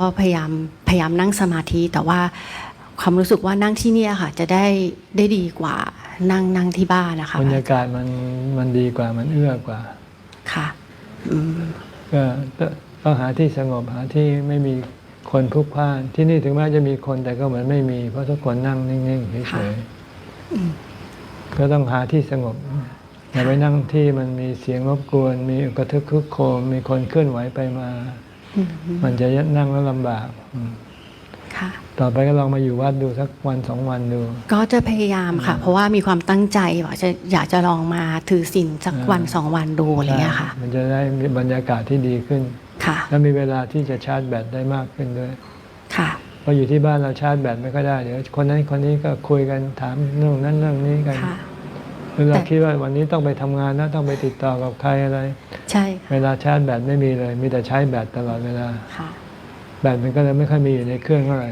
ก็พยายามพยายามนั่งสมาธิแต่ว่าความรู้สึกว่านั่งที่เนี่ยค่ะ จะได้ได้ดีกว่านั่งนั่งที่บ้านนะคะบรรยากาศมันมันดีกว่ามันเอื้อกว่าค่ะอืมก็ต้องหาที่สงบหาที่ไม่มีคนพลุกพล่าน ที่นี่ถึงแม้จะมีคนแต่ก็เหมือนไม่มี เพราะทุกคนนั่งนิ่งๆเฉยๆก็ต้องหาที่สงบอย่าไปนั่งที่มันมีเสียงรบกวน มีกระทึกคึกโครมมีคนเคลื่อนไหวไปมาอื มมันจะนั่งแล้วลำบากอืมค่ะต่อไปก็ลองมาอยู่วัดดูสักวันสองวันดู ก็จะพยายามค่ะ เพราะว่ามีความตั้งใจว่าจะอยากจะลองมาถือศีลสักวันสองวันดูอะไรอย่างเงี้ยค่ะ มันจะได้มีบรรยากาศที่ดีขึ้นค่ะและมีเวลาที่จะชาร์จแบตได้มากขึ้นด้วย ค่ะพออยู่ที่บ้านเราชาร์จแบตไม่ก็ได้เดี๋ยวคนนั้นคนนี้ก็คุยกันถามเรื่องนั้นเรื่องนี้กัน ค่ะหรือเราแต่คิดว่าวันนี้ต้องไปทำงานนะต้องไปติดต่อกับใครอะไร ใช่เวลาชาร์จแบตไม่มีเลย มีแต่ใช้แบตตลอดเวลาค่ะแบตมันก็เลยไม่ค่อยมีอยู่ในเครื่องเท่าไหร่